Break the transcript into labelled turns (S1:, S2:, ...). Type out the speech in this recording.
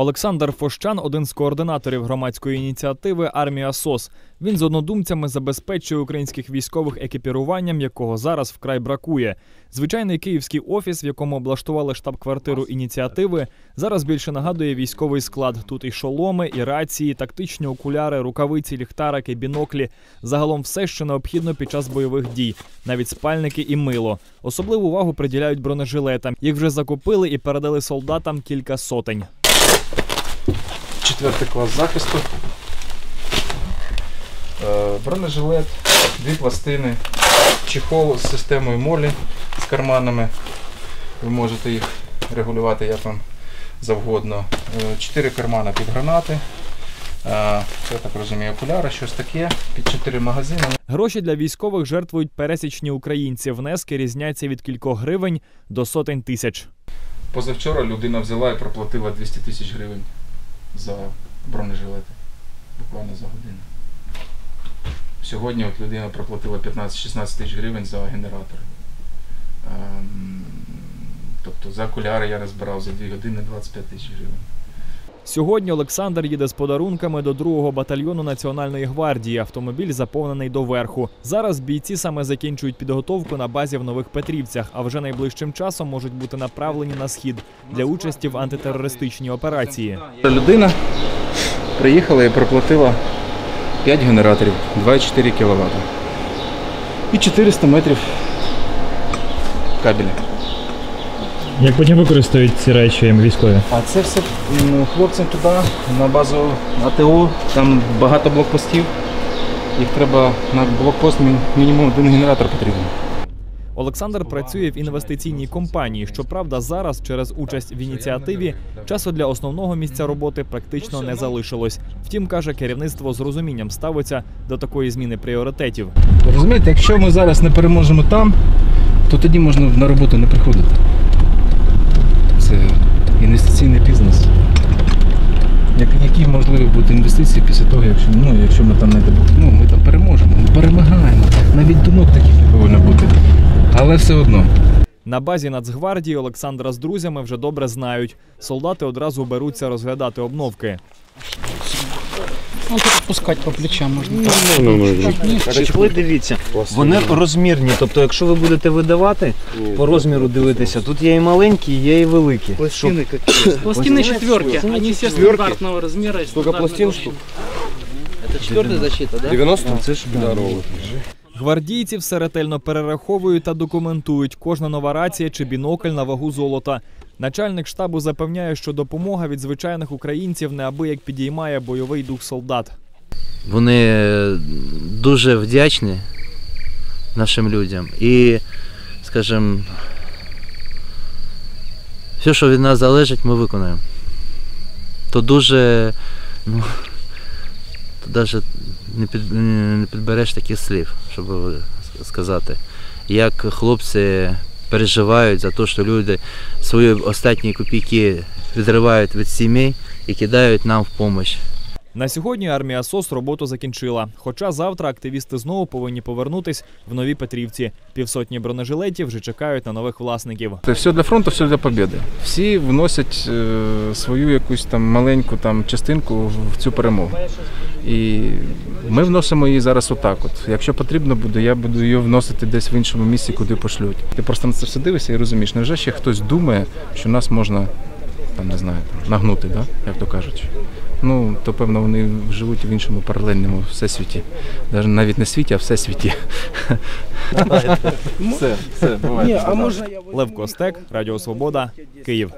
S1: Олександр Фощан один з координаторів громадської ініціативи Армія СОС. Він з однодумцями забезпечує українських військових екіпіруванням, якого зараз вкрай бракує. Звичайний київський офіс, в якому облаштували штаб-квартиру ініціативи, зараз більше нагадує військовий склад. Тут і шоломи, і рації, тактичні окуляри, рукавиці, ліхтарики, біноклі. Загалом все, що необхідно під час бойових дій, навіть спальники і мило. Особливу увагу приділяють бронежилетам. Їх вже закупили і передали солдатам кілька сотень.
S2: Четвертий клас захисту. Е, Бронежилет, дві пластини, чехол з системою молі з карманами. Ви можете їх регулювати як вам завгодно. Е, Чотири кармани під гранати. Е, Я так розумію, окуляри, щось таке, під чотири магазини.
S1: Гроші для військових жертвують пересічні українці. Внески різняться від кількох гривень до сотень тисяч.
S2: Позавчора людина взяла і проплатила 200 тисяч гривень за бронежилети. Буквально за годину. Сьогодні от людина проплатила 15-16 тисяч гривень за генератори. Ем, Тобто за окуляри я розбирав за 2 години 25 тисяч гривень.
S1: Сьогодні Олександр їде з подарунками до другого батальйону Національної гвардії. Автомобіль заповнений доверху. Зараз бійці саме закінчують підготовку на базі в Нових Петрівцях, а вже найближчим часом можуть бути направлені на схід для участі в антитерористичній операції.
S2: Людина приїхала і проплатила 5 генераторів 2,4 кВт. І 400 метрів кабеля.
S3: Як потім використають ці речі військові?
S2: А це все м, хлопцям туди, на базу АТО, там багато блокпостів. Їх треба на блокпост мінімум один генератор потрібен.
S1: Олександр працює в інвестиційній компанії. Щоправда, зараз через участь в ініціативі часу для основного місця роботи практично не залишилось. Втім, каже, керівництво з розумінням ставиться до такої зміни пріоритетів.
S2: Розумієте, якщо ми зараз не переможемо там, то тоді можна на роботу не приходити. Це інвестиційний бізнес. Як, які можливі будуть інвестиції після того, якщо, ну, якщо ми там не ну, ми там переможемо, ми перемагаємо. Навіть думок таких не повинно бути. Але все одно.
S1: На базі Нацгвардії Олександра з друзями вже добре знають. Солдати одразу беруться розглядати обновки.
S4: Ну, тут пускати по плечам можна.
S5: Чехли дивіться, вони розмірні. Тобто, якщо ви будете видавати по розміру дивитися, тут є і маленькі, є і великі.
S6: Пластины какие?
S4: Пластины четверки, они все стандартного размера. и
S6: Сколько
S4: стандартной
S6: пластин
S4: толщины.
S6: штук?
S4: Это четвертая защита, да?
S6: 90? Це ж здорово.
S1: Гвардійці все ретельно перераховують та документують кожна нова рація чи бінокль на вагу золота. Начальник штабу запевняє, що допомога від звичайних українців неабияк підіймає бойовий дух солдат.
S5: Вони дуже вдячні нашим людям. І, скажімо, все, що від нас залежить, ми виконаємо. То дуже, ну, то навіть не, під, не підбереш таких слів, щоб сказати. Як хлопці переживають за те, що люди свої останні копійки відривають від сімей і кидають нам в допомогу.
S1: На сьогодні армія СОС роботу закінчила. Хоча завтра активісти знову повинні повернутись в нові Петрівці. Півсотні бронежилетів вже чекають на нових власників.
S2: Це все для фронту, все для побіди. Всі вносять е, свою якусь там маленьку там частинку в цю перемогу. І ми вносимо її зараз отак. От. Якщо потрібно буде, я буду її вносити десь в іншому місці, куди пошлють. Ти просто на це все дивишся і розумієш, невже ще хтось думає, що нас можна там не знаю, там, нагнути, да? як то кажуть. Ну, то певно вони живуть в іншому паралельному всесвіті. Навіть навіть не світі, а всесвіті. Все, все, буває.
S1: Лев Костек, Радіо Свобода, Київ.